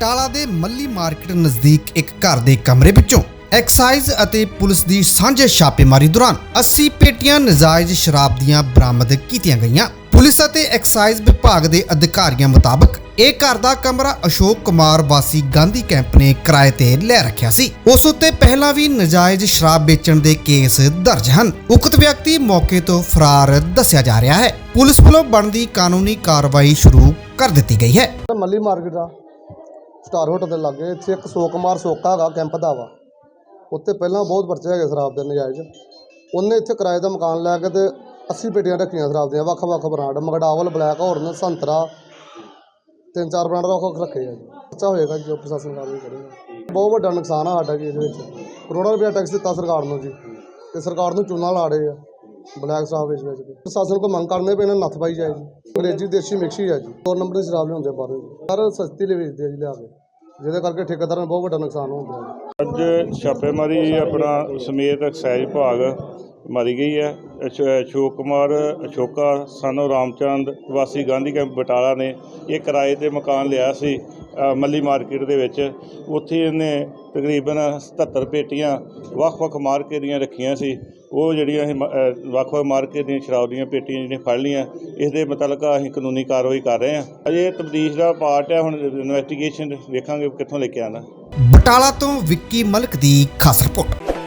ਬਟਾਲਾ ਦੇ ਮੱਲੀ ਮਾਰਕੀਟ ਨਜ਼ਦੀਕ ਇੱਕ ਘਰ ਦੇ ਕਮਰੇ ਵਿੱਚੋਂ ਐਕਸਾਈਜ਼ ਅਤੇ ਪੁਲਿਸ ਦੀ ਸਾਂਝੇ ਛਾਪੇਮਾਰੀ ਦੌਰਾਨ 80 ਪੇਟੀਆਂ ਨਜਾਇਜ਼ ਸ਼ਰਾਬ ਦੀਆਂ ਬਰਾਮਦ ਕੀਤੀਆਂ ਗਈਆਂ। ਪੁਲਿਸ ਅਤੇ ਐਕਸਾਈਜ਼ ਵਿਭਾਗ ਦੇ ਅਧਿਕਾਰੀਆਂ ਮੁਤਾਬਕ ਇਹ ਘਰ ਦਾ ਕਮਰਾ ਅਸ਼ੋਕ ਕੁਮਾਰ ਵਾਸੀ ਗਾਂਧੀ ਕੈਂਪ ਨੇ ਕਿਰਾਏ ਤੇ ਲੈ ਰੱਖਿਆ ਸੀ। ਉਸ ਉੱਤੇ ਪਹਿਲਾਂ ਵੀ ਨਜਾਇਜ਼ ਸ਼ਰਾਬ ਵੇਚਣ ਦੇ ਕੇਸ ਦਰਜ ਹਨ। ਉਕਤ ਵਿਅਕਤੀ ਮੌਕੇ ਤੋਂ ਫਰਾਰ ਦੱਸਿਆ ਜਾ ਰਿਹਾ ਹੈ। ਪੁਲਿਸ ਵੱਲੋਂ ਬਣਦੀ ਕਾਨੂੰਨੀ ਕਾਰਵਾਈ ਸ਼ੁਰੂ ਕਰ ਦਿੱਤੀ ਗਈ ਹੈ। ਮੱਲੀ ਮਾਰਕੀਟ ਆ ਸਟਾਰ ਹੋਟਲ ਦੇ ਲਾਗੇ, ਇੱਥੇ ਇੱਕ ਸੋਕਮਾਰ ਸੋਕਾ ਹੈਗਾ, ਕੈਂਪ ਦਾ ਵਾ। ਉੱਤੇ ਪਹਿਲਾਂ ਬਹੁਤ ਪਰਚੇ ਹੈਗੇ ਸ਼ਰਾਬ ਦੇ ਨਜਾਇਜ਼। ਉਹਨੇ ਇੱਥੇ ਕਿਰਾਏ ਦਾ ਮਕਾਨ ਲੈ ਕੇ ਤੇ 80 ਪੇਟੀਆਂ ਰੱਖੀਆਂ ਸ਼ਰਾਬ ਦੀਆਂ, ਵੱਖ-ਵੱਖ ਬ੍ਰਾਂਡ, ਮਗਡਾਵਲ, ਬਲੈਕ, ਹੌਰਨ, ਸੰਤਰਾ ਤਿੰਨ ਚਾਰ ਬ੍ਰਾਂਡ ਦਾ ਵੱਖ ਰੱਖੇ ਆ ਜੀ। ਬੱਚਾ ਹੋਏਗਾ ਜੋ ਪ੍ਰਸ਼ਾਸਨ ਕਾਰਵਾਈ ਕਰੇਗਾ। ਬਹੁਤ ਵੱਡਾ ਨੁਕਸਾਨ ਆ ਸਾਡਾ ਜੀ ਇਹਦੇ ਵਿੱਚ। ਕਰੋੜਾਂ ਰੁਪਏ ਟੈਕਸ ਦਿੱਤਾ ਸਰਕਾਰ ਨੂੰ ਜੀ, ਤੇ ਸਰਕਾਰ ਨੂੰ ਚੂਨਾ ਲਾ ਰਹੇ ਆ। ਬਲੈਕ ਸ਼ਰਾਬ ਵੇਚ ਵੇਚ ਪ੍ਰਸ਼ਾਸਨ ਕੋ ਮੰਗ ਕਰਨੇ ਪਏ ਨੱਥ ਪਾਈ ਜਾਏ ਜੀ। ਅੰਗਰੇਜ਼ੀ, ਦੇਸ਼ੀ ਮਿਕਸ ਹੀ ਜੀ। ਦੋ ਨੰਬਰ ਦੀ ਸ਼ਰਾਬ ਲਿਆਉਂਦੇ ਬਾਹਰੋਂ ਸਰ ਸਸਤੀ ਲਈ ਵੇਚਦੇ ਆ ਜੀ ਲਿਆ ਕੇ। ਜਿਹਦੇ ਕਰਕੇ ਠੇਕੇਦਾਰਾਂ ਨੂੰ ਬਹੁਤ ਵੱਡਾ ਨੁਕਸਾਨ ਹੁੰਦਾ ਜੀ। ਅੱਜ ਛਾਪੇਮਾਰੀ ਆਪਣਾ ਸਮੇਤ ਐਕਸਾਈਜ਼ ਵਿਭਾਗ ਮਾਰੀ ਗਈ ਹੈ। ਅਸ਼ੋਕ ਕੁਮਾਰ, ਅਸ਼ੋਕਾ, ਸਾਨੂੰ ਰਾਮਚੰਦ, ਵਾਸੀ ਗਾਂਧੀ ਕੈਂਪ ਬਟਾਲਾ ਨੇ ਇਹ ਕਿਰਾਏ ਤੇ ਮਕਾਨ ਲਿਆ ਸੀ। ਮੱਲੀ ਮਾਰਕੀਟ ਦੇ ਵਿੱਚ, ਉੱਥੇ ਇਹਨੇ ਤਕਰੀਬਨ 77 ਪੇਟੀਆਂ ਵੱਖ-ਵੱਖ ਮਾਰਕੇ ਦੀਆਂ ਰੱਖੀਆਂ ਸੀ। ਉਹ ਜਿਹੜੀਆਂ ਅਸੀਂ ਵੱਖ-ਵੱਖ ਮਾਰਕੇ ਦੀਆਂ ਸ਼ਰਾਬ ਦੀਆਂ ਪੇਟੀਆਂ ਜਿਹੜੀਆਂ ਫੜ ਲਈਆਂ ਇਸ ਦੇ ਮੁਤਲਕਾ ਅਸੀਂ ਕਾਨੂੰਨੀ ਕਾਰਵਾਈ ਕਰ ਰਹੇ ਹਾਂ। ਅਜੇ ਤਬਦੀਸ਼ ਦਾ ਪਾਰਟ ਹੈ ਹੁਣ ਇਨਵੈਸਟੀਗੇਸ਼ਨ ਵੇਖਾਂਗੇ ਕਿੱਥੋਂ ਲੈ ਕੇ ਆਉਣਾ। ਬਟਾਲਾ ਤੋਂ ਵਿੱਕੀ ਮਲਕ ਦੀ ਖਾਸ ਰਿਪੋਰਟ।